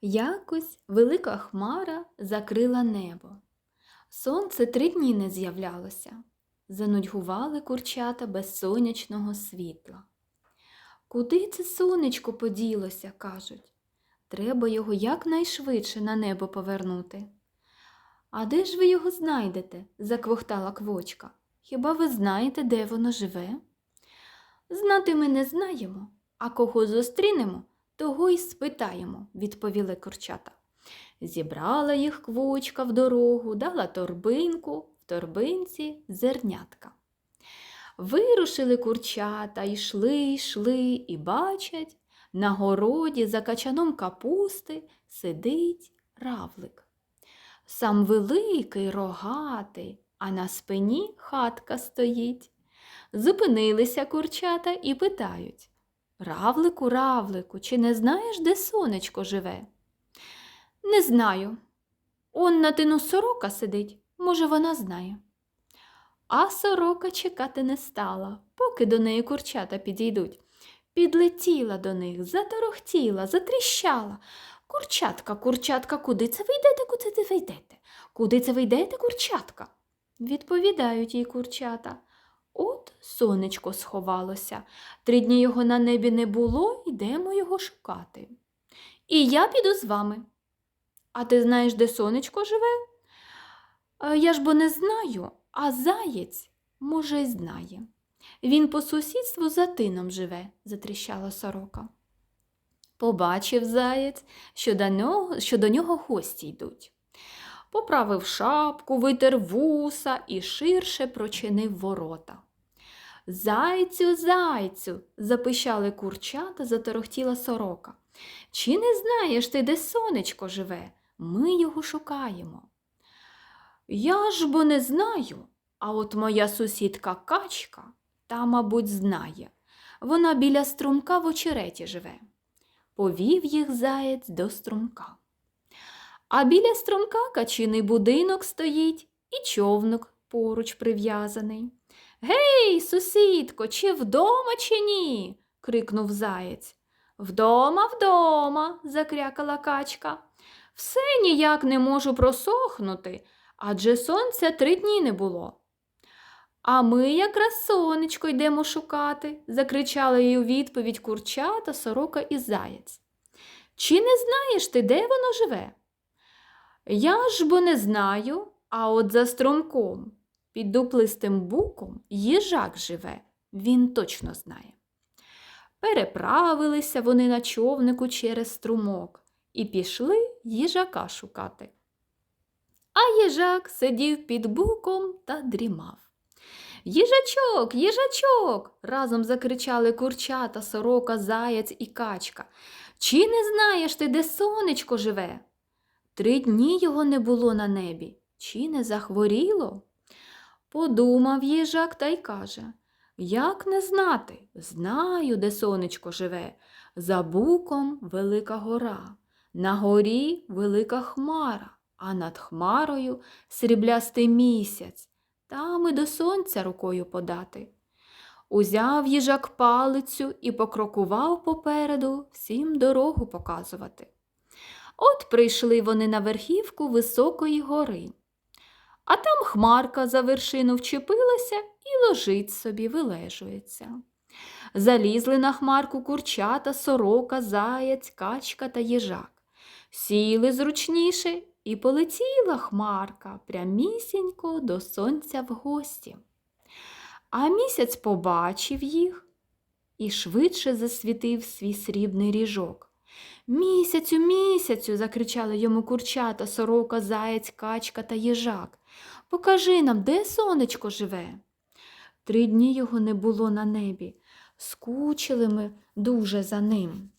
Якось велика хмара закрила небо. Сонце три дні не з'являлося. Занудьгували курчата без сонячного світла. Куди це сонечко поділося, кажуть. Треба його якнайшвидше на небо повернути. А де ж ви його знайдете? заквохтала квочка. Хіба ви знаєте, де воно живе? Знати ми не знаємо, а кого зустрінемо, того й спитаємо, відповіли курчата. Зібрала їх квочка в дорогу, дала торбинку, в торбинці зернятка. Вирушили курчата, йшли, йшли і бачать, на городі за качаном капусти сидить равлик. Сам великий, рогатий, а на спині хатка стоїть. Зупинилися курчата і питають Равлику, равлику, чи не знаєш, де сонечко живе? Не знаю. Он на тину сорока сидить, може, вона знає. А сорока чекати не стала, поки до неї курчата підійдуть. Підлетіла до них, заторохтіла, затріщала. Курчатка, курчатка, куди це ви йдете, куди це ви йдете? Куди це ви йдете, курчатка? Відповідають їй курчата. От сонечко сховалося. Три дні його на небі не було, йдемо його шукати. І я піду з вами. А ти знаєш, де сонечко живе? «Е, Я ж бо не знаю, а заєць, може, й знає. Він по сусідству за тином живе, затріщала сорока. Побачив заєць, що до нього, що до нього гості йдуть. Поправив шапку, витер вуса і ширше прочинив ворота. Зайцю, зайцю, запищали курчата, заторохтіла сорока. Чи не знаєш ти, де сонечко живе? Ми його шукаємо. Я ж бо не знаю, а от моя сусідка качка та, мабуть, знає. Вона біля струмка в очереті живе. Повів їх заєць до струмка. А біля струмка качиний будинок стоїть і човник поруч прив'язаний. Гей, сусідко, чи вдома, чи ні? крикнув заєць. Вдома, вдома, закрякала качка. Все ніяк не можу просохнути, адже сонця три дні не було. А ми якраз сонечко йдемо шукати, закричали їй у відповідь курчата, сорока і заєць. Чи не знаєш ти, де воно живе? Я ж бо не знаю, а от за струмком, під дуплистим буком, їжак живе, він точно знає. Переправилися вони на човнику через струмок і пішли їжака шукати. А їжак сидів під буком та дрімав. Їжачок, їжачок. разом закричали курчата, сорока, заяць і качка. Чи не знаєш ти, де сонечко живе? Три дні його не було на небі. Чи не захворіло? Подумав їжак та й каже Як не знати? Знаю, де сонечко живе. За буком велика гора, на горі велика хмара, а над хмарою сріблястий місяць. Там і до сонця рукою подати. Узяв їжак палицю і покрокував попереду всім дорогу показувати. От прийшли вони на верхівку високої гори. А там хмарка за вершину вчепилася і лежить собі, вилежується. Залізли на хмарку курчата, сорока, заяць, качка та їжак. Сіли зручніше і полетіла хмарка прямісінько до сонця в гості. А місяць побачив їх і швидше засвітив свій срібний ріжок. Місяцю, місяцю, закричали йому курчата, сорока, заяць, качка та їжак. Покажи нам, де сонечко живе. Три дні його не було на небі. Скучили ми дуже за ним.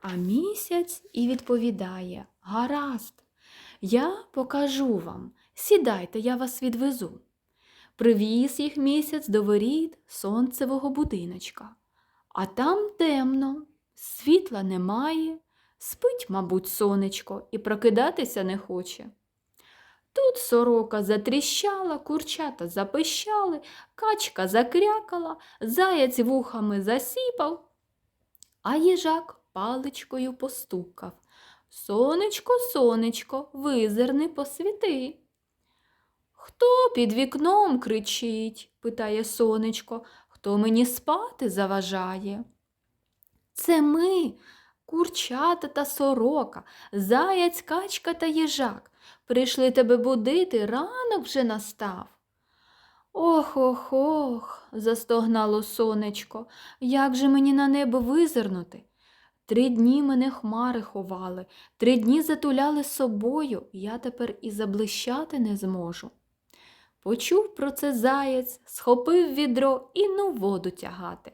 А місяць і відповідає Гаразд, я покажу вам. Сідайте, я вас відвезу. Привіз їх місяць до воріт сонцевого будиночка. А там темно, світла немає, спить, мабуть, сонечко і прокидатися не хоче. Тут сорока затріщала, курчата запищали, качка закрякала, заяць вухами засіпав, а їжак паличкою постукав. Сонечко, сонечко, визирни посвіти. Хто під вікном кричить? питає сонечко, хто мені спати заважає? Це ми, курчата та сорока, заяць, качка та їжак. Прийшли тебе будити, ранок вже настав. Ох, ох, ох, застогнало сонечко, як же мені на небо визирнути? Три дні мене хмари ховали, три дні затуляли собою, я тепер і заблищати не зможу. Почув про це заєць, схопив відро і ну воду тягати.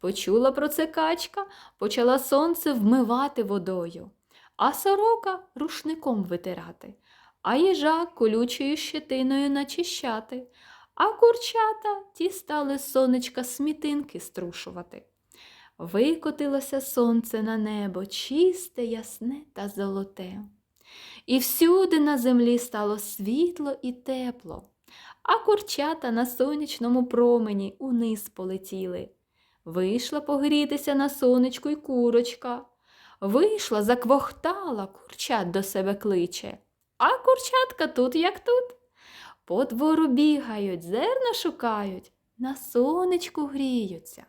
Почула про це качка, почала сонце вмивати водою, а сорока рушником витирати, а їжак колючою щетиною начищати, а курчата ті стали сонечка смітинки струшувати. Викотилося сонце на небо, чисте, ясне та золоте. І всюди на землі стало світло і тепло, а курчата на сонячному промені униз полетіли. Вийшла погрітися на сонечку й курочка. Вийшла, заквохтала, курчат до себе кличе. А курчатка тут, як тут. По двору бігають, зерна шукають, на сонечку гріються.